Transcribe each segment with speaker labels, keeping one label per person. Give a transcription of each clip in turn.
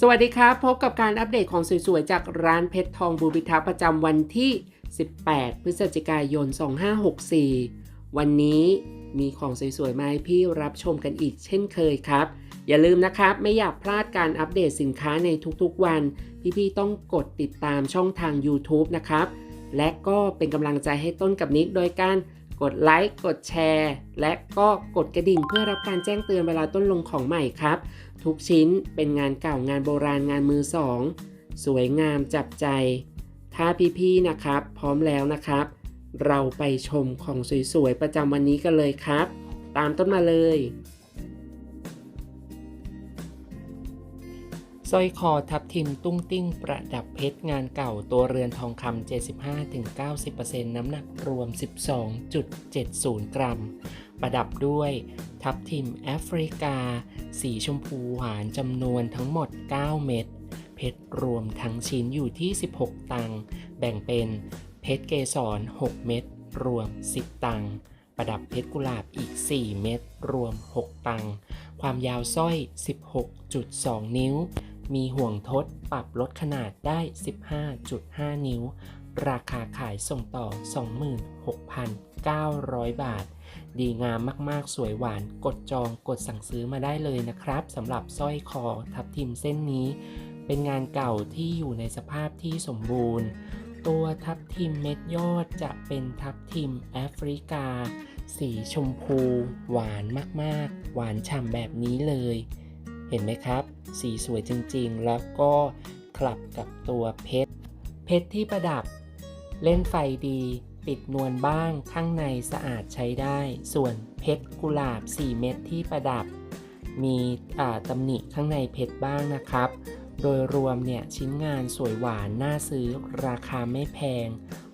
Speaker 1: สวัสดีครับ พบกับการอัปเดตของสวยๆ จากร้านเพชรทองบูบิทัประจำวันที่ 18 พฤศจิกายน 2564 วันนี้มีของสวยๆ มาให้พี่รับชมกันอีกเช่นเคยครับ อย่าลืมนะครับ ไม่อยากพลาดการอัปเดตสินค้าในทุกๆวัน พี่ๆ ต้องกดติดตามช่องทาง YouTube นะครับ และก็เป็นกำลังใจให้ต้นกับนิกโดยการ กดไลค์กดแชร์ และก็กดกระดิ่งเพื่อรับการแจ้งเตือนเวลาต้นลงของใหม่ครับ ทุกชิ้นเป็นงานเก่างานโบราณงานมือสอง สวยงามจับใจ ถ้าพี่ๆนะครับ พร้อมแล้วนะครับ เราไปชมของสวยๆประจำวันนี้กันเลยครับ ตามต้นมาเลย สร้อยคอทับทิมตุ้งติ้งประดับเพชรงานเก่าตัวเรือนทองคำ 75-90%น้ำหนักรวม 12.70 กรัม ประดับด้วยทับทิมแอฟริกา สีชมพูหวานจำนวนทั้งหมด 9 เม็ด เพชรรวมทั้งชิ้นอยู่ที่ 16 ตังค์แบ่งเป็นเพชรเกสร 6 เม็ด รวม 10 ตังค์ประดับเพชรกุหลาบอีก 4 เม็ดรวม 6 ตังค์ความยาวสร้อย 16.2 นิ้ว มีห่วงทดปรับลดขนาดได้ 15.5 นิ้ว ราคาขายส่งต่อ 26,900 บาท ดีงามมากๆ สวยหวาน กดจองกดสั่งซื้อมาได้เลยนะครับสำหรับสร้อยคอทับทิมเส้นนี้ เป็นงานเก่าที่อยู่ในสภาพที่สมบูรณ์ ตัวทับทิมเม็ดยอดจะเป็นทับทิมแอฟริกา สีชมพู หวานมากๆ หวานฉ่ำแบบนี้เลย เห็นไหมครับ สีสวยจริงๆ แล้วก็คลับกับตัวเพชร เพชรที่ประดับ เล่นไฟดีปิดนวลบ้างข้างในสะอาดใช้ได้ ส่วนเพชรกุหลาบ 4 เม็ดที่ประดับ มีตำหนิข้างในเพชรบ้างนะครับ โดยรวมเนี่ยชิ้นงานสวยหวานน่าซื้อราคาไม่แพง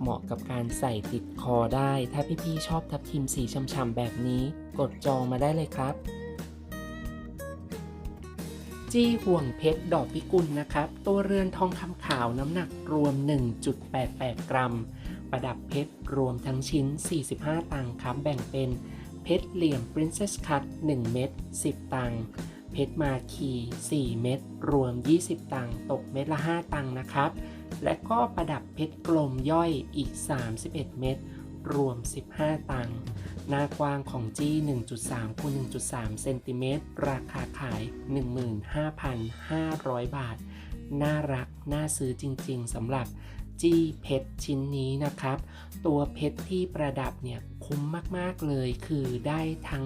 Speaker 1: เหมาะกับการใส่ติดคอได้ ถ้าพี่ๆชอบทับทิมสีช่ำๆแบบนี้ กดจองมาได้เลยครับ จี้ห่วงเพชรดอกพิกุลนะครับ ตัวเรือนทองคำขาวน้ำหนักรวม 1.88 กรัม ประดับเพชรรวมทั้งชิ้น 45 ตังค์ครับ แบ่งเป็นเพชรเหลี่ยม Princess Cut 1 เม็ด10 ตังค์เพชรมาคี4 เม็ดรวม 20 ตังค์ตกเม็ดละ 5 ตังค์นะครับ และก็ประดับเพชรกลมย่อยอีก 31 เม็ดรวม 15 ตังค์ หน้ากว้างของจี้1.3คูณ1.3เซนติเมตรราคาขาย 15,500 บาท น่ารัก น่าซื้อจริงๆสำหรับจี้เพชรชิ้นนี้นะครับ ตัวเพชรที่ประดับเนี่ยคุ้มมากๆเลยคือได้ทั้ง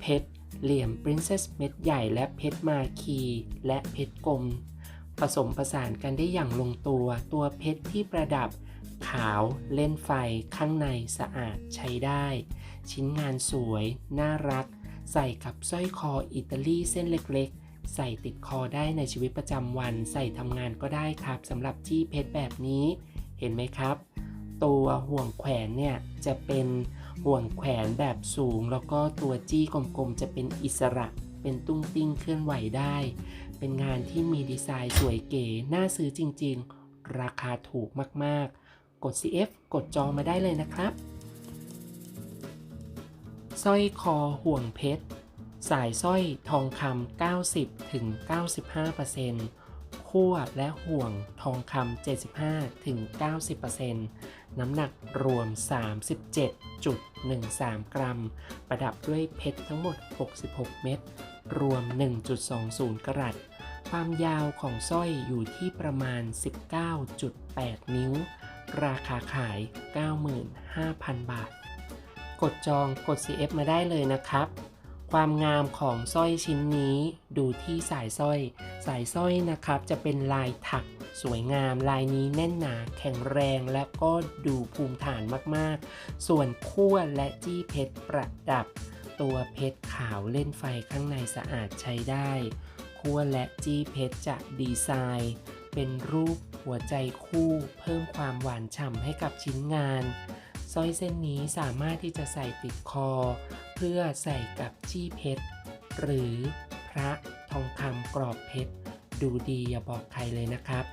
Speaker 1: เพชรเหลี่ยม Princess เม็ดใหญ่และเพชรมาคี และเพชรกลม ผสมผสานกันได้อย่างลงตัว ตัวเพชรที่ประดับขาวเล่นไฟข้างในสะอาดใช้ได้ ชิ้นงานสวย น่ารัก ใส่กับสร้อยคออิตาลีเส้นเล็กๆ ใส่ติดคอได้ในชีวิตประจำวัน ใส่ทำงานก็ได้ครับสำหรับจี้เพชรแบบนี้ เห็นไหมครับ ตัวห่วงแขวนเนี่ยจะเป็นห่วงแขวนแบบสูง แล้วก็ตัวจี้กลมๆ จะเป็นอิสระ เป็นตุ้งติ้งเคลื่อนไหวได้ เป็นงานที่มีดีไซน์สวยเก๋ น่าซื้อจริงๆ ราคาถูกมากๆ กด CF กดจองมาได้เลยนะครับ สร้อยคอห่วงเพชร สายสร้อยทองคำ90ถึง95%คั่วและห่วงทองคำ75ถึง90%น้ำหนักรวม 37.13 กรัม ประดับด้วยเพชรทั้งหมด 66 เม็ดรวม 1.20 กรัตความยาวของสร้อยอยู่ที่ประมาณ 19.8 นิ้ว ราคาขาย 95,000 บาท กดจองกด CF มาได้เลยนะครับ ความงามของสร้อยชิ้นนี้ดูที่สายสร้อย สายสร้อยนะครับจะเป็นลายถักสวยงามลายนี้แน่นหนาแข็งแรงและก็ดูภูมิฐานมากๆ ส่วนขั้วและจี้เพชรประดับ ตัวเพชรขาวเล่นไฟข้างในสะอาดใช้ได้ขั้วและจี้เพชรจะดีไซน์ เป็นรูปหัวใจคู่ เพิ่มความหวานฉ่ำให้กับชิ้นงาน ร้อยเส้นนี้สามารถที่จะใส่ติดคอ เพื่อใส่กับจี้เพชร หรือพระทองคำกรอบเพชร ดูดีอย่าบอกใครเลยนะครับ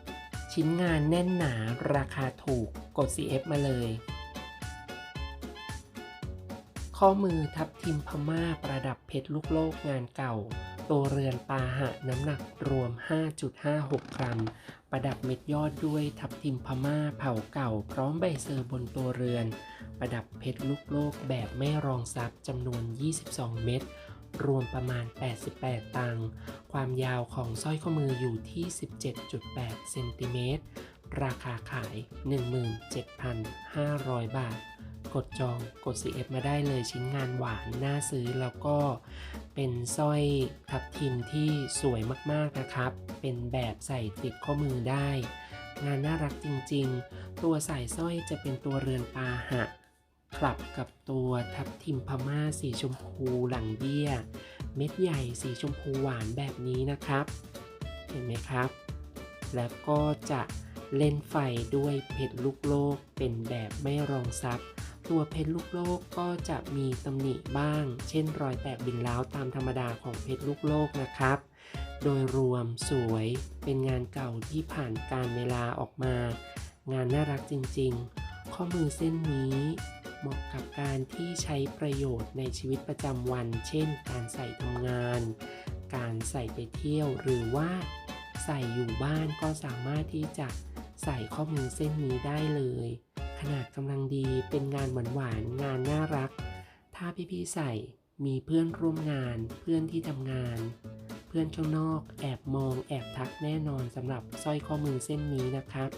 Speaker 1: ชิ้นงานแน่นหนาราคาถูกกด CF มาเลย ข้อมือทับทิมพม่าประดับเพชรลูกโลกงานเก่า ตัวเรือนปาหะน้ำหนักรวม 5.56 กรัม ประดับเม็ดยอดด้วยทับทิมพม่าเผาเก่า พร้อมใบเซอร์บนตัวเรือน ประดับเพชรลูกโลกแบบไม่รองซับจำนวน 22 เม็ดรวมประมาณ 88 ตังค์ความยาวของสร้อยข้อมืออยู่ที่ 17.8 เซนติเมตร ราคาขาย 17,500 บาท กดจองกด CF มาได้เลยชิ้นงานหวานน่าซื้อแล้วก็เป็นสร้อยทับทิมที่สวยมากๆนะครับ เป็นแบบใส่ติดข้อมือได้ งานน่ารักจริงๆ ตัวสายสร้อยจะเป็นตัวเรือนปาหะคลับกับตัวทับทิมพม่าสีชมพูหลังเบี้ย เม็ดใหญ่สีชมพูหวานแบบนี้นะครับ เห็นไหมครับ แล้วก็จะเล่นไฟด้วยเพชรลูกโลกเป็นแบบไม่รองซับ ตัวเพชรลูกโลกก็จะมีตำหนิบ้าง เช่นรอยแตกบินล้าวตามธรรมดาของเพชรลูกโลกนะครับ โดยรวมสวยเป็นงานเก่าที่ผ่านการเวลาออกมา งานน่ารักจริงๆ ข้อมือเส้นนี้เหมาะกับการที่ใช้ประโยชน์ในชีวิตประจำวัน เช่น การใส่ทำงาน การใส่ไปเที่ยวหรือว่าใส่อยู่บ้านก็สามารถที่จะใส่ข้อมือเส้นนี้ได้เลย นาดกำลังดีเป็นงานหวานๆงานน่ารัก ถ้าพี่ๆใส่มีเพื่อนร่วมงาน เพื่อนที่ทำงาน เพื่อนข้างนอกแอบมองแอบทักแน่นอนสำหรับสร้อยข้อมือเส้นนี้นะครับ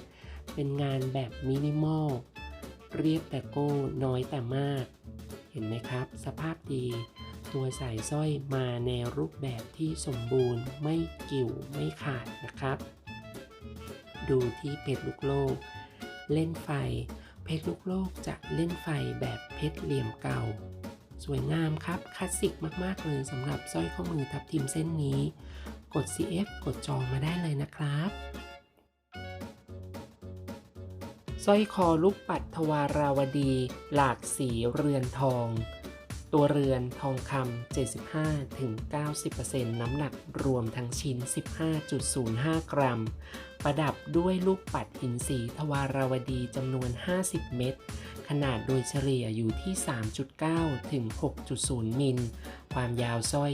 Speaker 1: เป็นงานแบบมินิมอลเรียบแต่โก้น้อยแต่มาก เห็นไหมครับ สภาพดี ตัวสายสร้อยมาในรูปแบบที่สมบูรณ์ไม่กิ่วไม่ขาดนะครับ ดูที่เพชรลูกโลก เล่นไฟ เพชรลูกโลกจะเล่นไฟแบบเพชรเหลี่ยมเก่า สวยงามครับคลาสสิกมาก ๆ เลยสำหรับสร้อยข้อมือทับทิมเส้นนี้ กด CF กดจองมาได้เลยนะครับสร้อยคอลูกปัดทวาราวดี หลากสีเรือนทอง ตัวเรือนทองคำ 75-90%น้ำหนักรวมทั้งชิ้น 15.05 กรัม ประดับด้วยลูกปัดหินสีทวาราวดีจำนวน 50 เม็ด ขนาดโดยเฉลี่ยอยู่ที่ 3.9 ถึง 6.0 มิล ความยาวสร้อย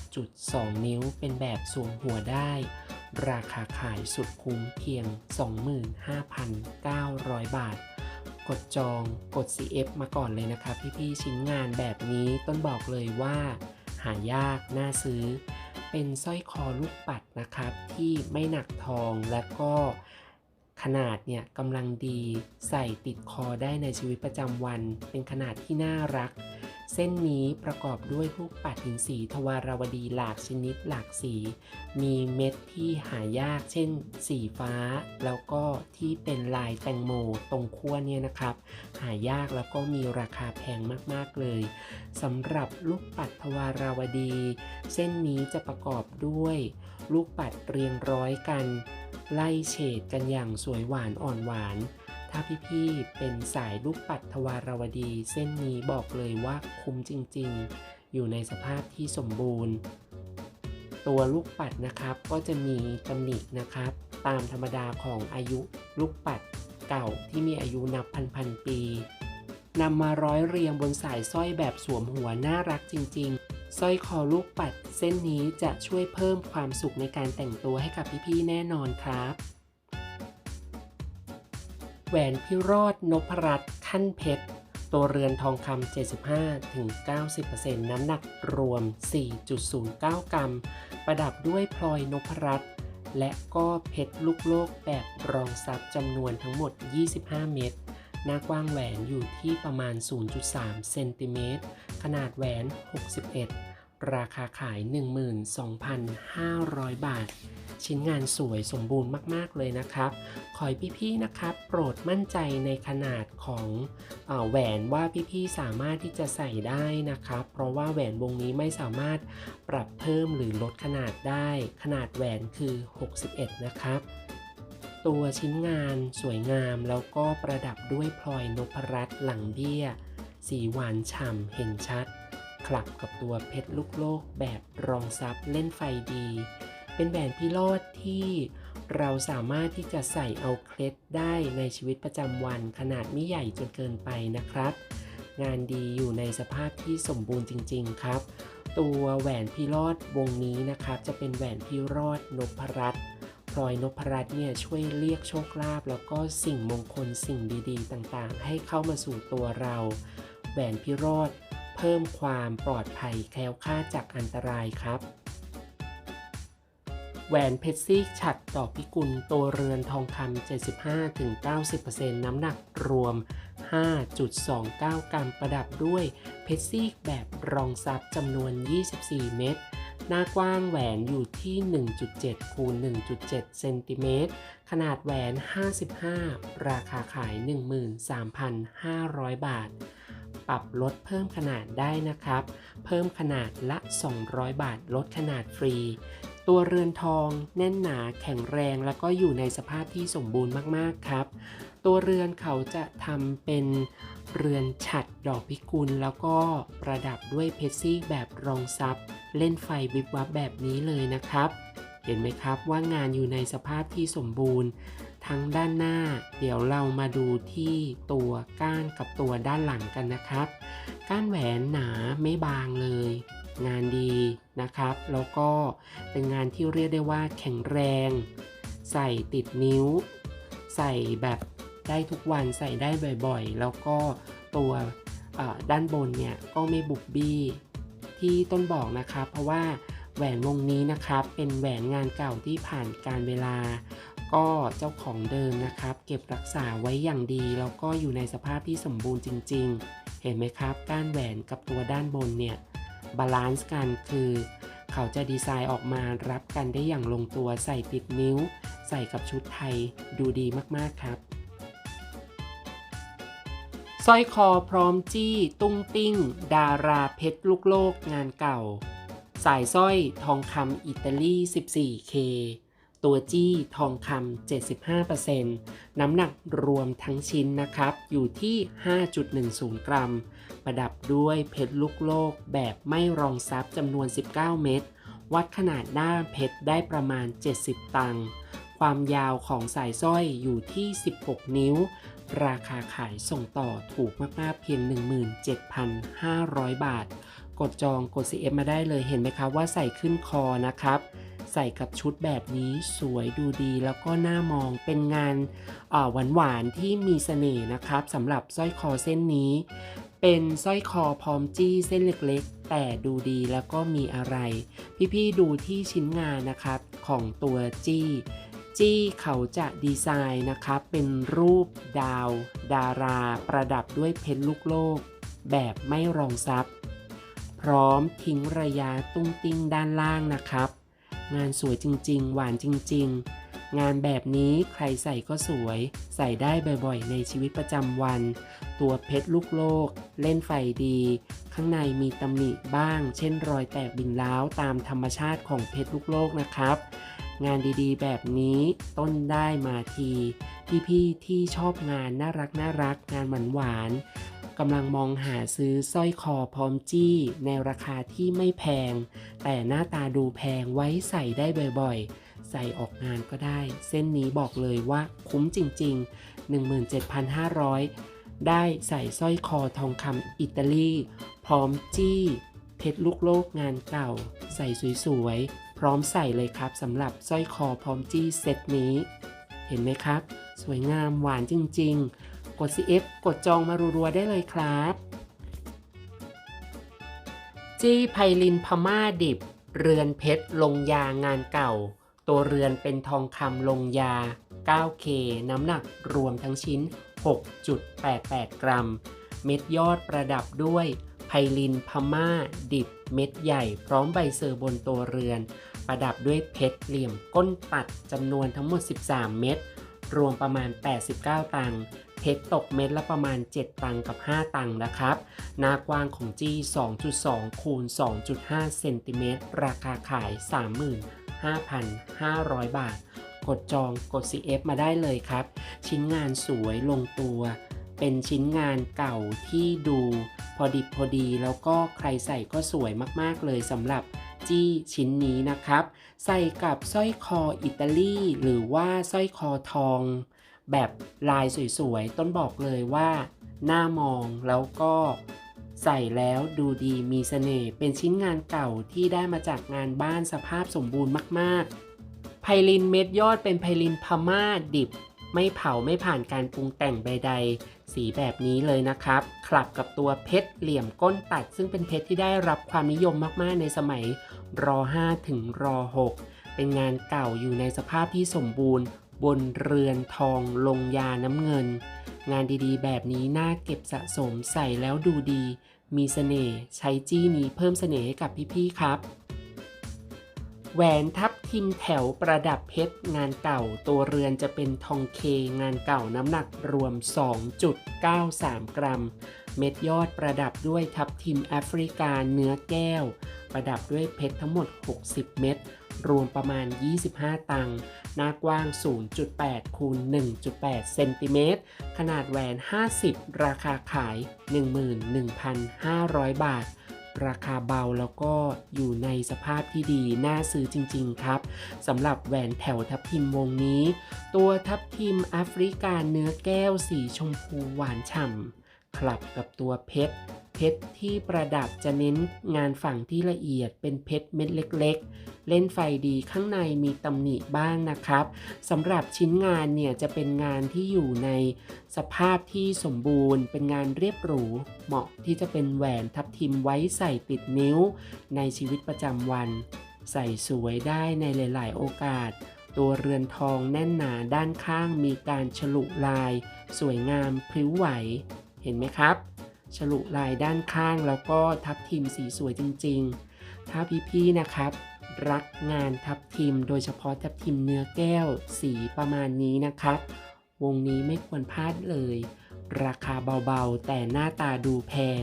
Speaker 1: 26.2 นิ้ว เป็นแบบสวมหัวได้ ราคาขายสุดคุ้มเพียง 25,900 บาท กดจองกด CF มาก่อนเลยนะครับพี่ๆชิ้นงานแบบนี้ต้นบอกเลยว่า หายากน่าซื้อ เป็นสร้อยคอลูกปัดนะครับที่ไม่หนักทองและก็ ขนาดเนี่ยกำลังดีใส่ติดคอได้ในชีวิตประจำวัน เป็นขนาดที่น่ารัก เส้นนี้ประกอบด้วยลูกปัดหินสีทวารวดีหลากชนิดหลากสี มีเม็ดที่หายากเช่น สีฟ้า แล้วก็ที่เป็นลายแตงโมตรงขั้วเนี่ยนะครับ หายากแล้วก็มีราคาแพงมากๆเลยสำหรับลูกปัดทวารวดี เส้นนี้จะประกอบด้วย ลูกปัดเรียงร้อยกัน ไล่เฉดกันอย่างสวยหวานอ่อนหวาน ถ้าพี่ๆเป็นสายลูกปัดทวารวดี เส้นนี้บอกเลยว่าคุ้มจริงๆ อยู่ในสภาพที่สมบูรณ์ ตัวลูกปัดนะครับก็จะมีตำหนินะครับ ตามธรรมดาของอายุลูกปัดเก่าที่มีอายุนับพันพันๆปีนำมาร้อยเรียงบนสายสร้อยแบบสวมหัวน่ารักจริง ๆ สร้อยคอลูกปัดเส้นนี้จะช่วยเพิ่มความสุขในการแต่งตัวให้กับพี่ๆแน่นอนครับ แหวนพิโรธนพรัตน์ขั้นเพชร ตัวเรือนทองคำ75-90%น้ำหนักรวม 4.09 กรัม ประดับด้วยพลอยนพรัตน์และก็เพชรลูกโลกแบบรองซับจำนวนทั้งหมด 25 เม็ด หน้ากว้างแหวนอยู่ที่ประมาณ 0.3 เซนติเมตร ขนาดแหวน 61 ราคาขาย 12,500 บาท ชิ้นงานสวยสมบูรณ์มากๆเลยนะครับ ขอให้พี่ๆนะครับ โปรดมั่นใจในขนาดของอแหวนว่าพี่ๆสามารถที่จะใส่ได้นะครับ เพราะว่าแหวนวงนี้ไม่สามารถปรับเพิ่มหรือลดขนาดได้ ขนาดแหวนคือ 61 นะครับ ตัวชิ้นงานสวยงามแล้วก็ประดับด้วยพลอยนพรัตน์หลังเบี้ย สีหวานฉ่ำเห็นชัด คลับกับตัวเพชรลูกโลกแบบรองซับเล่นไฟดี เป็นแหวนพิโรธที่เราสามารถที่จะใส่เอาเคล็ดได้ในชีวิตประจำวันขนาดไม่ใหญ่จนเกินไปนะครับ งานดีอยู่ในสภาพที่สมบูรณ์จริง ๆ ครับ ตัวแหวนพิรอดวงนี้นะครับ จะเป็นแหวนพิรอดนพรัตน์ ลอยนพรัตน์เนี่ยช่วยเรียกโชคลาภแล้วก็สิ่งมงคลสิ่งดีๆ ต่างๆ ให้เข้ามาสู่ตัวเราแหวนพิรอดเพิ่มความปลอดภัยแคล้วคลาดจากอันตรายครับแหวนเพชรซีกฉัดดอกพิกุลตัวเรือนทองคำ 75-90%น้ำหนักรวม 5.29 กรัมประดับด้วยเพชรซีกแบบรองซับจำนวน 24 เม็ด หน้ากว้างแหวนอยู่ที่ 1.7 คูณ 1.7 เซนติเมตร ขนาดแหวน 55 ราคาขาย 13,500 บาท ปรับลดเพิ่มขนาดได้นะครับ เพิ่มขนาดละ 200 บาท ลดขนาดฟรี ตัวเรือนทองแน่นหนาแข็งแรงแล้วก็อยู่ในสภาพที่สมบูรณ์มาก ๆ ครับ ตัวเรือนเขาจะทำเป็นเรือนฉัดดอกพิกุล แล้วก็ประดับด้วยเพชรซีกแบบรองซับเล่นไฟวิบวับแบบนี้เลยนะครับ เห็นไหมครับว่างานอยู่ในสภาพที่สมบูรณ์ ทั้งด้านหน้า เดี๋ยวเรามาดูที่ตัวก้านกับตัวด้านหลังกันนะครับ ก้านแหวนหนาไม่บางเลย งานดีนะครับ แล้วก็เป็นงานที่เรียกได้ว่าแข็งแรง ใส่ติดนิ้ว ใส่แบบ ได้ทุกวันใส่ได้บ่อยๆ แล้วก็ตัวด้านบนเนี่ยก็ไม่บุบบี้ที่ต้นบอกนะครับ เพราะว่าแหวนวงนี้นะครับเป็นแหวนงานเก่าที่ผ่านการเวลา ก็เจ้าของเดิมนะครับ เก็บรักษาไว้อย่างดี แล้วก็อยู่ในสภาพที่สมบูรณ์จริง ๆ เห็นไหมครับ ก้านแหวนกับตัวด้านบนเนี่ยบาลานซ์กันคือเขาจะดีไซน์ออกมารับกันได้อย่างลงตัวใส่ติดนิ้ว ใส่กับชุดไทยดูดีมากๆครับ สร้อยคอพร้อมจี้ ตุ้งติ้ง ดาราเพชรลูกโลกงานเก่า สายสร้อยทองคำอิตาลี 14K ตัวจี้ทองคำ75%น้ำหนักรวมทั้งชิ้นนะครับ อยู่ที่ 5.10 กรัม ประดับด้วยเพชรลูกโลกแบบไม่รองซับจำนวน 19 เม็ด วัดขนาดหน้าเพชรได้ประมาณ 70 ตังค์ ความยาวของสายสร้อยอยู่ที่ 16 นิ้ว ราคาขายส่งต่อถูกมากๆเพียง 17,500 บาท กดจองกด CF มาได้เลยเห็นไหมครับว่าใส่ขึ้นคอนะครับ ใส่กับชุดแบบนี้สวยดูดีแล้วก็น่ามองเป็นงานหวานหวานๆที่มีเสน่ห์นะครับสำหรับสร้อยคอเส้นนี้ เป็นสร้อยคอพร้อมจี้เส้นเล็กๆ แต่ดูดีแล้วก็มีอะไร พี่ๆดูที่ชิ้นงานนะครับของตัวจี้ จี้เขาจะดีไซน์นะครับเป็นรูปดาว ดารา ประดับด้วยเพชรลูกโลก แบบไม่รองซับพร้อมทิ้งระยะตุ้งติ้งด้านล่างนะครับ งานสวยจริง ๆ หวานจริง ๆ งานแบบนี้ใครใส่ก็สวย ใส่ได้บ่อยๆ ในชีวิตประจำวัน ตัวเพชรลูกโลก เล่นไฟดี ข้างในมีตำหนิบ้าง เช่นรอยแตกบินล้าวตามธรรมชาติของเพชรลูกโลกนะครับ งานดีๆ แบบนี้ต้นได้มาทีพี่ๆที่ชอบงานน่ารักน่ารักงานหวานหวานกำลังมองหาซื้อสร้อยคอพร้อมจี้ในราคาที่ไม่แพง แต่หน้าตาดูแพงไว้ใส่ได้บ่อยๆ ใส่ออกงานก็ได้ เส้นนี้บอกเลยว่าคุ้มจริง ๆ 17,500 ได้ใส่สร้อยคอทองคำอิตาลี พร้อมจี้ เพชรลูกโลกงานเก่า ใส่สวยๆ พร้อมใส่เลยครับสำหรับสร้อยคอพร้อมจี้เซตนี้ เห็นไหมครับ สวยงามหวานจริง ๆ กด CF กดจองมารัวๆได้เลยครับ จี้ไพลินพม่าดิบ เรือนเพชรลงยางานเก่า ตัวเรือนเป็นทองคำลงยา 9K น้ำหนักรวมทั้งชิ้น 6.88 กรัม เม็ดยอดประดับด้วยไพลินพม่า ดิบ เม็ดใหญ่ พร้อมใบเซอร์บนตัวเรือน ประดับด้วยเพชรเหลี่ยมก้นตัดจำนวนทั้งหมด 13 เม็ดรวมประมาณ 89 ตังค์เพชรตกเม็ดละประมาณ 7 ตังค์กับ 5 ตังค์นะครับ หน้ากว้างของจี้ 2.2 คูณ 2.5 เซนติเมตร ราคาขาย 35,500 บาท กดจองกด CF มาได้เลยครับ ชิ้นงานสวยลงตัว เป็นชิ้นงานเก่าที่ดู พอดิบพอดีแล้วก็ใครใส่ก็สวยมาก ๆ เลยสำหรับ จี้ชิ้นนี้นะครับ ใส่กับสร้อยคออิตาลีหรือว่าสร้อยคอทอง แบบลายสวยๆ ต้นบอกเลยว่าหน่ามองแล้วก็ใส่แล้วดูดีมีเสน่ห์เป็นชิ้นงานเก่าที่ได้มาจากงานบ้านสภาพสมบูรณ์มากๆ ไพลินเม็ดยอดเป็นไพลินพม่าดิบ ไม่เผาไม่ผ่านการปรุงแต่งใดๆ สีแบบนี้เลยนะครับคลับกับตัวเพชรเหลี่ยมก้นตัด ซึ่งเป็นเพชรที่ได้รับความนิยมมากๆในสมัยร5ถึงร6เป็นงานเก่าอยู่ในสภาพที่สมบูรณ์ บนเรือนทองลงยาน้ำเงิน งานดีๆ แบบนี้น่าเก็บสะสมใส่แล้วดูดี มีเสน่ห์ใช้จี้นี้เพิ่มเสน่ห์ให้กับพี่ๆครับ แหวนทับทิมแถวประดับเพชรงานเก่า ตัวเรือนจะเป็นทองเคงานเก่าน้ำหนักรวม 2.93 กรัม เม็ดยอดประดับด้วยทับทิมแอฟริกาเนื้อแก้ว ประดับด้วยเพชรทั้งหมด 60 เม็ดรวมประมาณ 25 ตังค์หน้ากว้าง 0.8 คูณ 1.8 เซนติเมตร ขนาดแหวน 50 ราคาขาย 11,500 บาท ราคาเบาแล้วก็อยู่ในสภาพที่ดีน่าซื้อจริง ๆ ครับสำหรับแหวนแถวทับทิมวงนี้ ตัวทับทิมแอฟริกาเนื้อแก้วสีชมพูหวานฉ่ำคลับกับตัวเพชร เพชรที่ประดับจะเน้นงานฝั่งที่ละเอียดเป็นเพชรเม็ดเล็ก ๆ เล่นไฟดีข้างในมีตำหนิบ้างนะครับสำหรับชิ้นงานเนี่ยจะเป็นงานที่อยู่ในสภาพที่สมบูรณ์ เป็นงานเรียบหรู เหมาะที่จะเป็นแหวนทับทิมไว้ใส่ติดนิ้ว ในชีวิตประจำวัน ใส่สวยได้ในหลาย ๆ โอกาสตัวเรือนทองแน่นหนาด้านข้างมีการฉลุลาย สวยงามพริ้วไหว เห็นไหมครับ ฉลุลายด้านข้างแล้วก็ทับทิมสีสวยจริงๆ ถ้าพี่ๆนะครับ รักงานทับทิมโดยเฉพาะทับทิมเนื้อแก้วสีประมาณนี้นะครับ วงนี้ไม่ควรพลาดเลย ราคาเบาๆ แต่หน้าตาดูแพง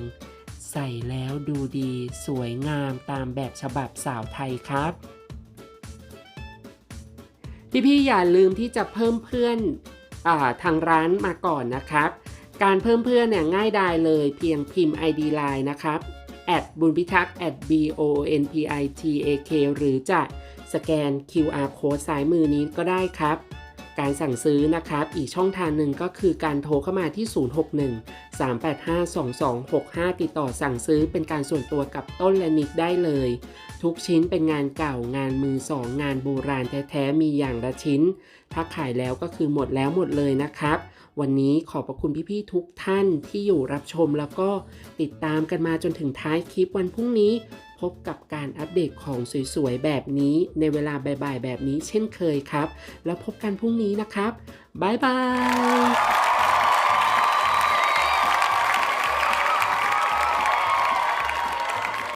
Speaker 1: ใส่แล้วดูดีสวยงามตามแบบฉบับสาวไทยครับพี่ๆอย่าลืมที่จะเพิ่มเพื่อนอทางร้านมาก่อนนะครับ การเพิ่มเพื่อนเนี่ยง่ายดายเลยเพียงพิมพ์ ID Line นะครับแอดบุญพิทักษ์ at b o n p i t a k หรือจะสแกน QR code ซ้ายมือนี้ก็ได้ครับ การสั่งซื้อนะครับ อีกช่องทางหนึ่งก็คือการโทรเข้ามาที่ 061 385 2265 ติดต่อสั่งซื้อเป็นการส่วนตัวกับต้นและนิกได้เลย ทุกชิ้นเป็นงานเก่างานมือสองงานโบราณแท้ ๆ มีอย่างละชิ้น ถ้าขายแล้วก็คือหมดแล้วหมดเลยนะครับ วันนี้ขอบพระคุณพี่ๆทุกท่านที่อยู่รับชมแล้วก็ติดตามกันมาจนถึงท้ายคลิปวันพรุ่งนี้ พบกับการอัปเดตของสวยๆ แบบนี้ในเวลาบ่ายๆแบบนี้เช่นเคยครับ แล้วพบกันพรุ่งนี้นะครับบ๊ายบาย